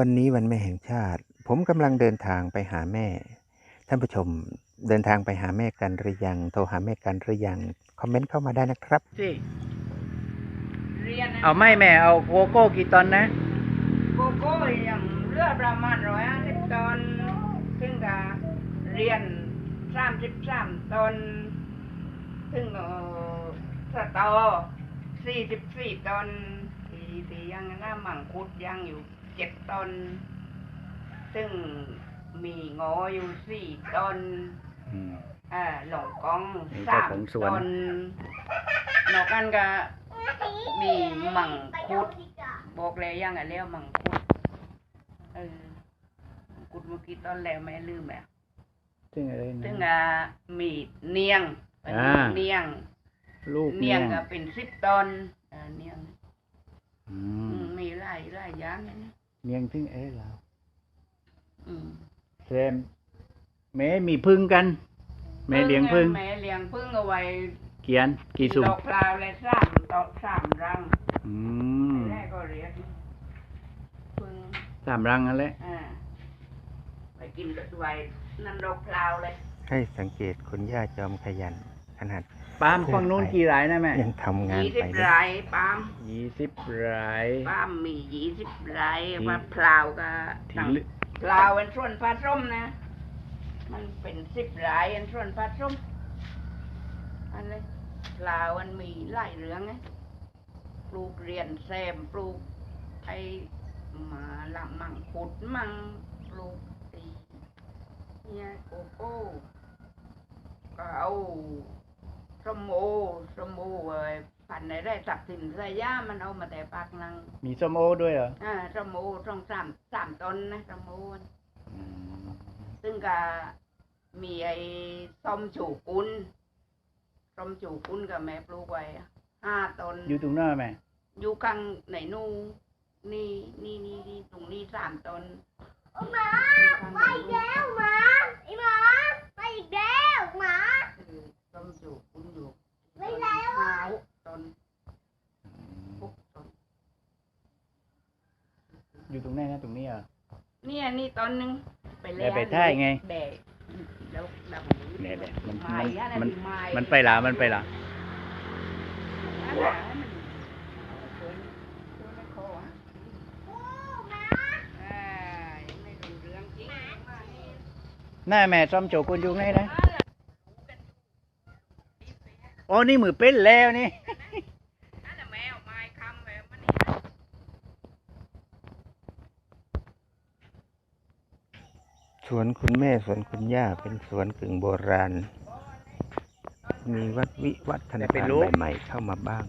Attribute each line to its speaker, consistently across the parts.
Speaker 1: วันนี้วันแม่แห่งชาติ ผมกำลังเดินทางไปหาแม่ ท่านผู้ชมเดินทางไปหาแม่กันหรือยัง โทรหาแม่กันหรือยัง คอมเมนต์เข้ามาได้นะครับ
Speaker 2: สิ
Speaker 3: เรียนนะ
Speaker 2: เอาไม่แม่เอาโกโก้กี่ตอนนะ
Speaker 3: โกโก้อย่างเรือประมาณร้อยห้าสิบตอนซึ่งก็เรียนสามสิบสามตอนซึ่งเอ่อสตอสี่สิบสี่ตอนที่ที่ยังหน้ามังคุดยังอยู่เจ็ดตอนซึ่งมีงออยู่สี่ตอนอ่าหลงกอง
Speaker 2: นี่
Speaker 3: สาม
Speaker 2: เจ้าของสวน
Speaker 3: ตนนอกนั้นก็ มีมังคุด บอกเลยยังไงแล้วมังคุดเออมังคุดเมื่อกี้ตอนแล้วไม่ลืมแล้ว
Speaker 2: ซึ่งอะไรนะ
Speaker 3: ซึ่งอ่ามีเนียงอันนี้
Speaker 2: อ่า
Speaker 3: เนียง
Speaker 2: ลูก
Speaker 3: เนี
Speaker 2: เนี่ยย
Speaker 3: งก็เป็นสิบตอนอ่าเนียง
Speaker 2: อื
Speaker 3: อื
Speaker 2: ม
Speaker 3: มมีหลายหลายอย่างนะเนี่ย
Speaker 2: เนียงซึ่งเอ๊ะเรา
Speaker 3: อืม
Speaker 2: แซมแม่มีพึ่งกัน แม่เลี้ยงพึ่ง
Speaker 3: แม่เลี้ยงพึ่งเอาไว้
Speaker 2: เกียนกี่สุ่ม
Speaker 3: ดอกพลาวเลยสามตอกสามรัง
Speaker 2: อืม
Speaker 3: แรกก็เรียกพึ่ง
Speaker 2: สามรังนั่นแหละ
Speaker 3: อ่าไปกินด้วยนั่นดอกพลาวเลย
Speaker 1: ให้สังเกตคุณย่าจอมขยันขนาด
Speaker 2: ปาล์มฝั่งนู้นกี่รายนะแม่
Speaker 1: ยังทำงาน
Speaker 3: ยี่สิ
Speaker 1: ไป
Speaker 3: บ
Speaker 1: ด้วย
Speaker 3: รายปาล์ม
Speaker 2: ยี่สิบราย
Speaker 3: ปาล์มมียี่สิบราย
Speaker 2: ที่
Speaker 3: ว่าพลาวก็
Speaker 2: ที่
Speaker 3: ต่าง
Speaker 2: ลึก
Speaker 3: พลาวเป็นส่วนผสมนะ มันเป็นสิบรายอันส่วนผสมอันนี้พลาวมันมีหลายเรื่องไงปลูกเรียนแซมปลูกไอ้หมาละมังคุดมังปลูกไอ้เนี่ยโกโก้ก็เอา สมโอสมโอเอ้ยพันในได้สับสินสยามันเอามาแต่ปากนัง
Speaker 2: มีส้มโอด้วยเหรอ
Speaker 3: อ่าสมโอต้องสามสามต้นนะสมโอ
Speaker 2: อืม
Speaker 3: ซึ่งก็มีไอ้ส้มจูกุนส้มจูกุนกับแม่ปลูกไว้ห้าต้น
Speaker 2: อยู่ตรงหน้าแม่
Speaker 3: อยู่ข้างไหนนู่นนี่นี่นี่นี่ตรงนี้สามต้น
Speaker 4: หมาไปอีกแล้วหมาไอหมาไปอีกแล้วหมา
Speaker 3: คือส้มจู กุนอยู่
Speaker 4: ไม่แล้ว
Speaker 3: ห้าหกต้นหกต้น
Speaker 2: อยู่ตรงไหนนะตรงนี้เหรอะ
Speaker 3: เนี่ยนี่ต้นหนึ่งไป
Speaker 2: แม่ไปท่ายไง
Speaker 3: แบกแล้วแล้ว
Speaker 2: เนี่ยแหละมัน
Speaker 3: ไม้อะ
Speaker 2: มัน
Speaker 3: ไม้
Speaker 2: มันไปละมันไปละ
Speaker 3: นั่นแหละให้มันเอาเกินเกินไม่พออะ
Speaker 4: โอ้หมา
Speaker 3: อ่ายังไม่รู้เรื่องจริงมานี่
Speaker 2: หน้าแม่ส้มโจกุนอยู่ไหนนะ โอ้นี่มือเป็นแล้วนี่
Speaker 3: นั่นน่ะแมวไม้คำแบบมันนี่
Speaker 1: สวนคุณแม่สวนคุณย่าเป็นสวนกึ่งโบราณ มีวัดวิวัฒนาการใหม่ๆเข้ามาบ้าง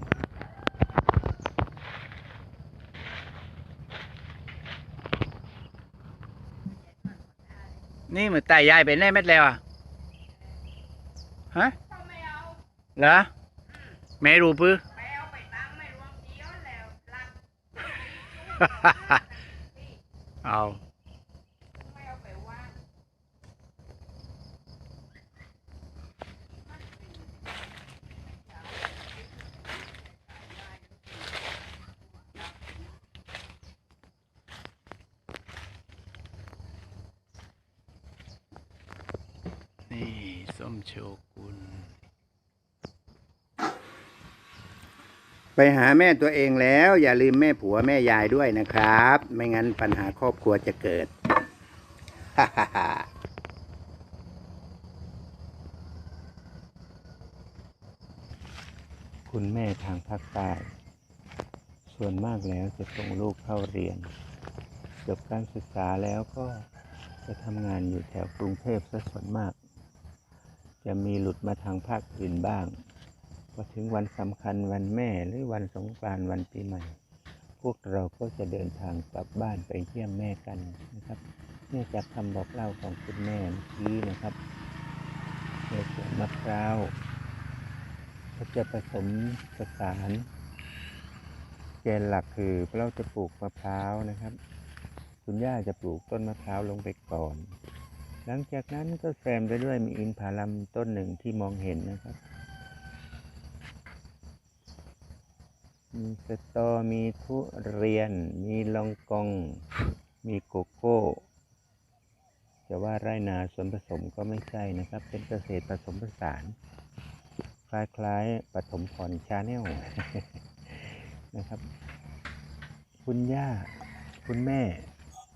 Speaker 2: นี่มือตายยายเป็นแน่เม็ดแล้วอะฮะ
Speaker 3: ก็ไม่ เอา
Speaker 2: เหรอแม่รู้ปื้อ
Speaker 3: แมวไปตั้งไม่รวมเดียวแล้วรัก
Speaker 2: เอา
Speaker 3: ไม่เอาไปว่าง
Speaker 2: นี่ส้มโชกุ
Speaker 5: ไปหาแม่ตัวเองแล้ว อย่าลืมแม่ผัวแม่ยายด้วยนะครับ ไม่งั้นปัญหาครอบครัวจะเกิด
Speaker 1: คุณแม่ทางภาคใต้ส่วนมากแล้วจะส่งลูกเข้าเรียน จบการศึกษาแล้วก็จะทำงานอยู่แถวกรุงเทพซะส่วนมาก จะมีหลุดมาทางภาคอื่นบ้าง พอถึงวันสำคัญวันแม่หรือวันสงกรานต์วันปีใหม่ พวกเราก็จะเดินทางกลับบ้านไปเยี่ยมแม่กันนะครับเนื่องจากคำบอกเล่าของคุณแม่เมื่อกี้นะครับในสวนมะพร้าวก็จะผสมผสานแกนหลักคือเราจะปลูกมะพร้าวนะครับ คุณย่าจะปลูกต้นมะพร้าวลงไปก่อน หลังจากนั้นก็แซมไปด้วยมีอินทผลัมต้นหนึ่งที่มองเห็นนะครับ มีสตอ มีทุเรียน มีลองกอง มีโกโก้จะว่าไร่นาสวนผสมก็ไม่ใช่นะครับ เป็นเกษตรผสมผสาน คล้ายๆปฐมพรชาแนลนะครับ คุณย่า คุณแม่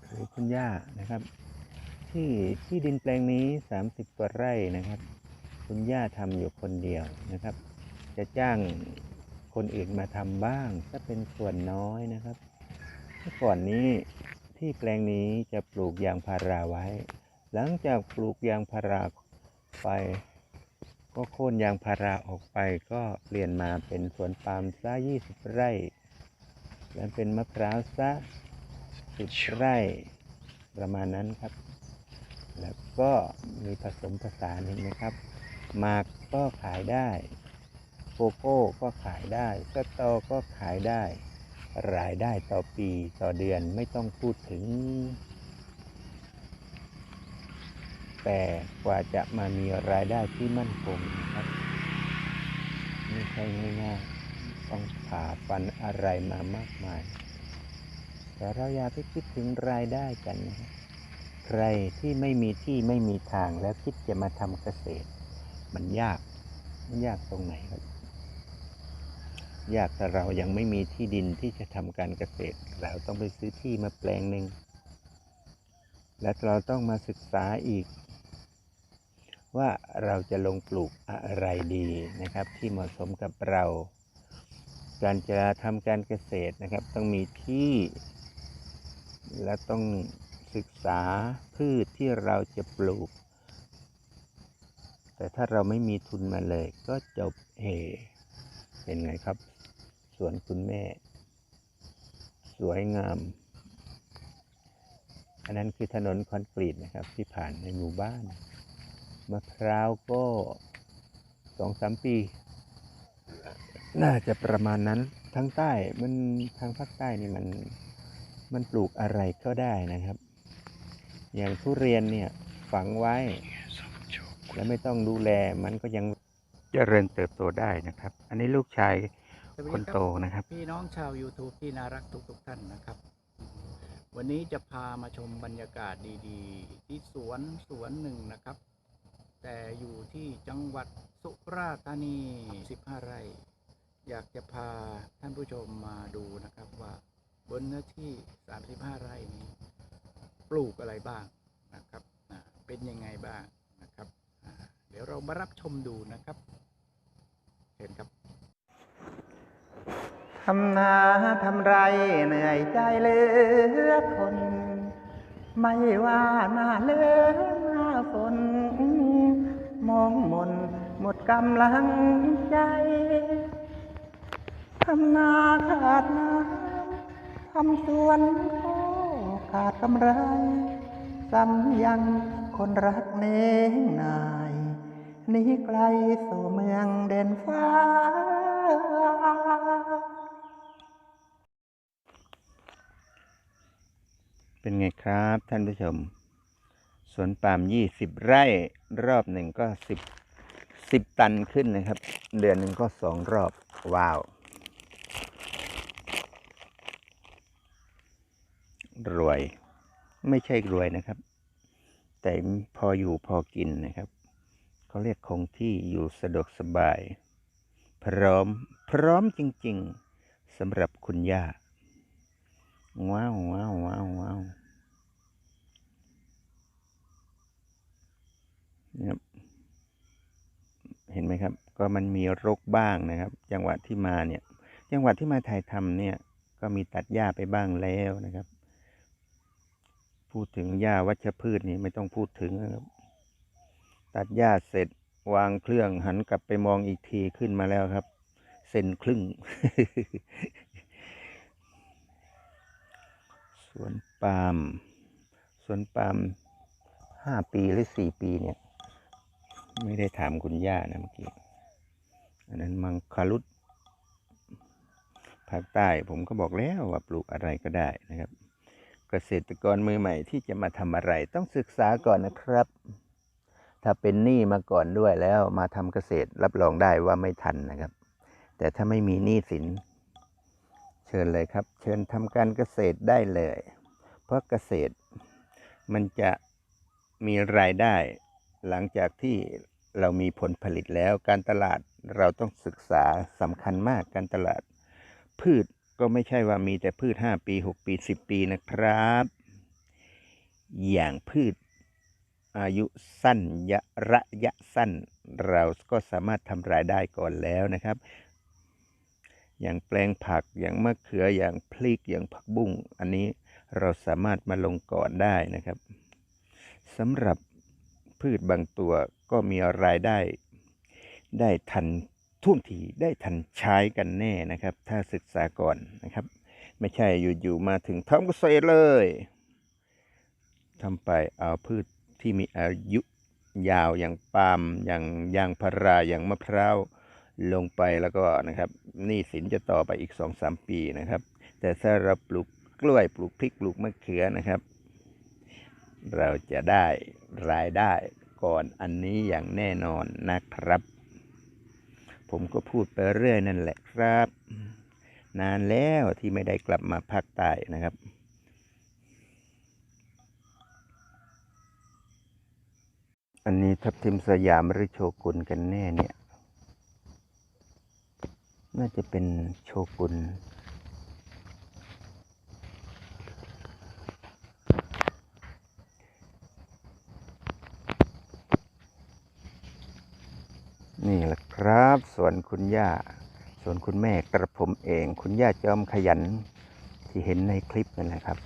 Speaker 1: หรือคุณย่านะครับ ที่ที่ดินแปลงนี้ 30 กว่าไร่นะครับ คุณย่าทำอยู่คนเดียวนะครับ จะจ้าง คนอื่นมาทำบ้างก็เป็นส่วนน้อยนะครับเมื่อก่อนนี้ที่แปลงนี้จะปลูกยางพาราไว้ หลังจากปลูกยางพาราไป ก็โค่นยางพาราออกไปก็เปลี่ยนมาเป็นสวนปาล์มซะ20ไร่และเป็นมะพร้าวซะ10ไร่ประมาณนั้นครับ แล้วก็มีผสมผสานเห็นไหมครับหมากก็ขายได้ โกโก้ก็ขายได้สตอก็ขายได้ รายได้ต่อปีต่อเดือนไม่ต้องพูดถึง แต่กว่าจะมามีรายได้ที่มั่นคงนะครับไม่ใช่ง่ายๆต้องผ่าฟันอะไรมามากมาย แต่เราอย่าไปคิดถึงรายได้กันนะครับใครที่ไม่มีที่ไม่มีทางแล้วคิดจะมาทำเกษตร มันยาก มันยากตรงไหนครับ ยากแต่เรายังไม่มีที่ดินที่จะทำการเกษตร เราต้องไปซื้อที่มาแปลงหนึ่ง และเราต้องมาศึกษาอีก ว่าเราจะลงปลูกอะไรดีนะครับ ที่เหมาะสมกับเรา การจะทำการเกษตรนะครับ ต้องมีที่ และต้องศึกษาพืชที่เราจะปลูก แต่ถ้าเราไม่มีทุนมาเลยก็จบเฮเป็นไงครับ สวนคุณแม่ สวยงาม อันนั้นคือถนนคอนกรีตนะครับ ที่ผ่านในหมู่บ้าน มะพร้าวก็สองสามปี น่าจะประมาณนั้นทางใต้มันทางภาคใต้นี่มันมันปลูกอะไรก็ได้นะครับ อย่างทุเรียนเนี่ยฝังไว้ แล้วไม่ต้องดูแลมันก็ยังเจริญเติบโตได้นะครับ อันนี้ลูกชาย ค
Speaker 2: ดี
Speaker 1: น
Speaker 2: รับ
Speaker 1: โตนะครับ
Speaker 2: พี่น้องชาว YouTube ที่น่ารักทุกๆท่านนะครับ วันนี้จะพามาชมบรรยากาศดีๆ ที่สวนสวนหนึ่งนะครับ แต่อยู่ที่จังหวัดสุราษฎร์ธานี 15 ไร่ อยากจะพาท่านผู้ชมมาดูนะครับว่าบนเนื้อที่ 35 ไร่นี้ปลูกอะไรบ้างนะครับอ่าเป็นยังไงบ้างนะครับอ่าเดี๋ยวเรามารับชมดูนะครับ เห็นครับ
Speaker 5: ทำนาทำไรเหนื่อยใจเหลือทน ไม่ว่าหน้าเลือหน้าฝนมองมนหมดกำลังใจทำนาขาดน้ำทำสวนก็ขาดกำไรซ้ำยังคนรักเน้งนาย นีไกลสู่เมืองเด่นฟ้า
Speaker 1: เป็นไงครับท่านผู้ชม สวนปาล์มยี่สิบไร่รอบหนึ่งก็สิบสิบตันขึ้นนะครับ เดือนหนึ่งก็สองรอบ ว้าว รวย ไม่ใช่รวยนะครับ แต่พออยู่พอกินนะครับเขาเรียกคงที่อยู่สะดวกสบาย พร้อมพร้อมจริง ๆสำหรับคุณย่า ว้าวว้าวว้าวว้าว นี่ยครับ เห็นไหมครับ ก็มันมีรกบ้างนะครับ จังหวะที่มาเนี่ย จังหวะที่มาถ่ายทำเนี่ย ก็มีตัดหญ้าไปบ้างแล้วนะครับ พูดถึงหญ้าวัชพืชนี่ไม่ต้องพูดถึงนะครับ ตัดหญ้าเสร็จวางเครื่องหันกลับไปมองอีกทีขึ้นมาแล้วครับ เซนครึ่ง สวนปาล์ม สวนปาล์มห้าปีหรือสี่ปีเนี่ย ไม่ได้ถามคุณย่านะเมื่อกี้ อันนั้นมังคารุดภาคใต้ผมก็บอกแล้วว่าปลูกอะไรก็ได้นะครับ เกษตรกรมือใหม่ที่จะมาทำอะไรต้องศึกษาก่อนนะครับ ถ้าเป็นหนี้มาก่อนด้วยแล้วมาทำเกษตรรับรองได้ว่าไม่ทันนะครับ แต่ถ้าไม่มีหนี้สิน เชิญเลยครับ เชิญทำการเกษตรได้เลย เพราะเกษตรมันจะมีรายได้ หลังจากที่เรามีผลผลิตแล้วการตลาดเราต้องศึกษาสำคัญมากการตลาด พืชก็ไม่ใช่ว่ามีแต่พืช 5 ปี 6 ปี 10 ปีนะครับ อย่างพืชอายุสั้นยะระยะสั้น เราก็สามารถทำรายได้ก่อนแล้วนะครับ อย่างแปลงผักอย่างมะเขืออย่างพริกอย่างผักบุ้ง อันนี้เราสามารถมาลงก่อนได้นะครับสำหรับ พืชบางตัวก็มีรายได้ ได้ทันท่วงทีได้ทันใช้กันแน่นะครับ ถ้าศึกษาก่อนนะครับ ไม่ใช่อยู่ๆมาถึงทำเกษตรเลยทำไปเอาพืชที่มีอายุยาวอย่างปาล์มอย่างยางพาราอย่างมะพร้าวลงไปแล้วก็นะครับหนี่สินจะต่อไปอีกสองสามปีนะครับ แต่ถ้าเราปลูกกล้วยปลูกพริกปลูกมะเขือนะครับ เราจะได้รายได้ก่อนอันนี้อย่างแน่นอนนะครับ ผมก็พูดไปเรื่อยนั่นแหละครับ นานแล้วที่ไม่ได้กลับมาภาคใต้นะครับอันนี้ทับทิมสยามหรือโชกุนกันแน่เนี่ย น่าจะเป็นโชกุน นี่แหละครับสวนคุณย่าสวนคุณแม่กระผมเอง คุณย่าจอมขยันที่เห็นในคลิปนั่นแหละครับ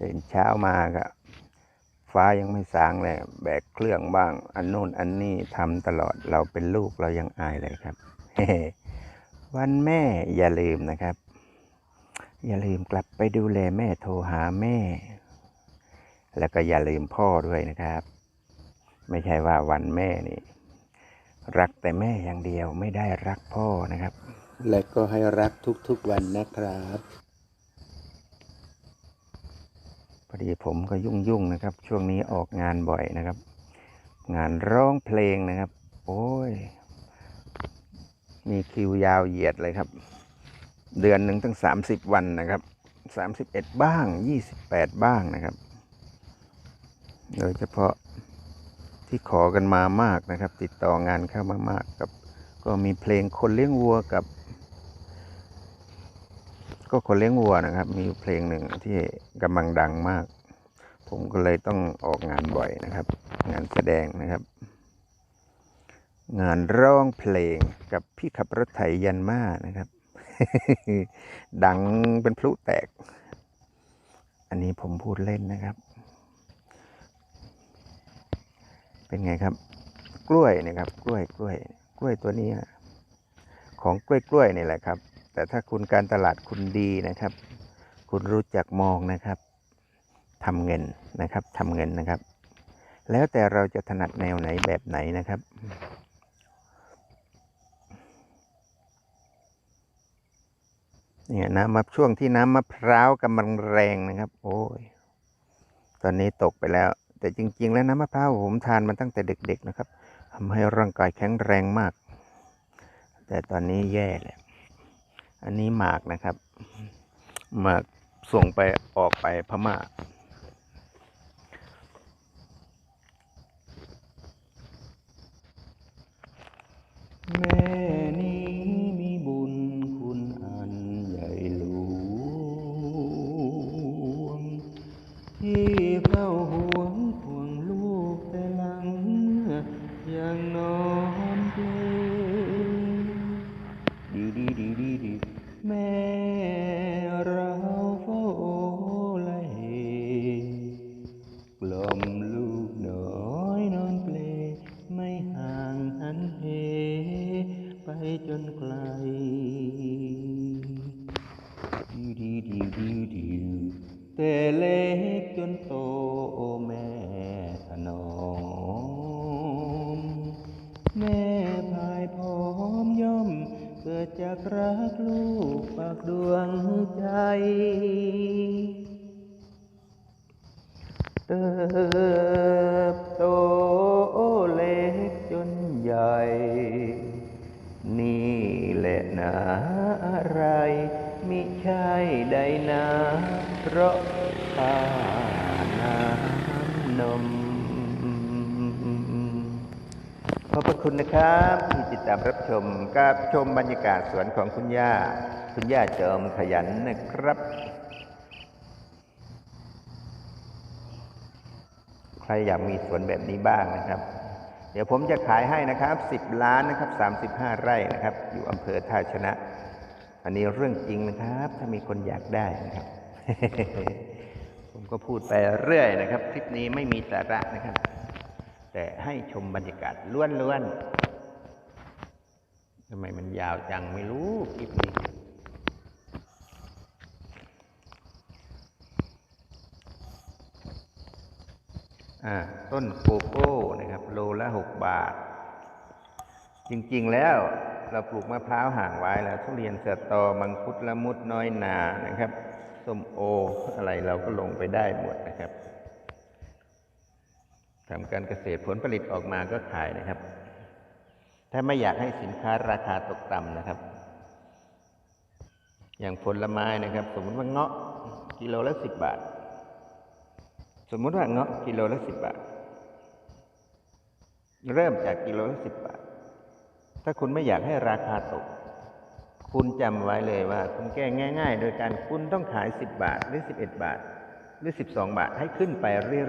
Speaker 1: ตื่นเช้ามาก็ฟ้ายังไม่สางเลยแบกเครื่องบ้าง อันโน่นอันนี้ทำตลอดเราเป็นลูกเรายังอายเลยครับวันแม่อย่าลืมนะครับ อย่าลืมกลับไปดูแลแม่โทรหาแม่ แล้วก็อย่าลืมพ่อด้วยนะครับ ไม่ใช่ว่าวันแม่นี่ รักแต่แม่อย่างเดียวไม่ได้รักพ่อนะครับ และก็ให้รักทุกๆวันนะครับ พอดีผมก็ยุ่งๆนะครับ ช่วงนี้ออกงานบ่อยนะครับ งานร้องเพลงนะครับ โอ้ย มีคิวยาวเหยียดเลยครับ เดือนหนึ่งตั้งสามสิบวันนะครับสามสิบเอ็ดบ้างยี่สิบแปดบ้างนะครับ โดยเฉพาะ ที่ขอกันมามากนะครับ ติดต่องานเข้ามามากกับ ก็มีเพลงคนเลี้ยงวัวกับ ก็คนเลี้ยงวัวนะครับ มีเพลงหนึ่งที่กำลังดังมาก ผมก็เลยต้องออกงานบ่อยนะครับ งานแสดงนะครับ งานร้องเพลงกับพี่ขับรถไถยันมานะครับ ดังเป็นพลุแตก อันนี้ผมพูดเล่นนะครับ เป็นไงครับ กล้วยนะครับ กล้วยกล้วย กล้วยตัวนี้ ของกล้วยกล้วยนี่แหละครับ แต่ถ้าคุณการตลาดคุณดีนะครับ คุณรู้จักมองนะครับทำเงินนะครับทำเงินนะครับ แล้วแต่เราจะถนัดแนวไหนแบบไหนนะครับเนี่ยน้ำมะช่วงที่น้ำมะพร้าวกำลังแรงนะครับ โอ้ย ตอนนี้ตกไปแล้ว แต่จริง ๆ แล้วน้ำมะพร้าวผมทานมาตั้งแต่เด็ก ๆ นะครับทำให้ร่างกายแข็งแรงมาก แต่ตอนนี้แย่แล้วอันนี้หมากนะครับ หมากส่งไปออกไปพม่าแม่ เติบโตเล็กจนใหญ่ นี่แหละนะอะไร มิใช่ใดนะ เพราะทาน้ำนม ขอบพระคุณนะครับ ที่ติดตามรับชมกับชมบรรยากาศสวนของคุณย่า คุณย่าเจอมขยันนะครับ ใค รอยากมีสวนแบบนี้บ้างนะครับ เดี๋ยวผมจะขายให้นะครับ 10 ล้านนะครับ35 ไร่นะครับ อยู่อำเภอท่าชนะ อันนี้เรื่องจริงนะครับ ถ้ามีคนอยากได้นะครับ ผมก็พูดไปเรื่อยนะครับ คลิปนี้ไม่มีสาระนะครับ แต่ให้ชมบรรยากาศล้วนๆทำไมมันยาวจังไม่รู้คลิปนี้ ต้นโกโก้นะครับโลละหกบาท จริงๆแล้วเราปลูกมะพร้าวห่างไว้แล้วทุเรียนสตอมังคุดละมุดน้อยนานะครับส้มโออะไรเราก็ลงไปได้หมดนะครับทำการเกษตรผลผลิตออกมาก็ขายนะครับ ถ้าไม่อยากให้สินค้าราคาตกต่ำนะครับ อย่างผลไม้นะครับ สมมติว่าเงาะกิโลละสิบบาท สมมุติว่าเงาะกิโลละสิบบาท เริ่มจากกิโลละสิบบาท ถ้าคุณไม่อยากให้ราคาตก คุณจำไว้เลยว่า คุณแก้ง่าย ๆ โดยการคุณต้องขาย10บบาทหรือ11บเอ็ดบาท หรือ12บาทให้ขึ้นไป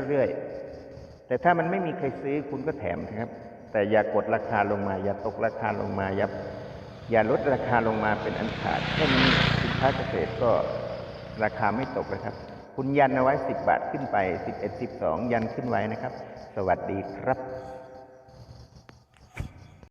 Speaker 1: เรื่อยๆ แต่ถ้ามันไม่มีใครซื้อคุณก็แถมนะครับ แต่อย่ากดราคาลงมา อย่าตกราคาลงมาอย่าอย่าลดราคาลงมาเป็นอันขาดแค่นี้สินค้าเกษตรก็ราคาไม่ตกนะครับ คุณยันเอาไว้ 10 บาทขึ้นไป 11 12 ยันขึ้นไว้นะครับ สวัสดีครับ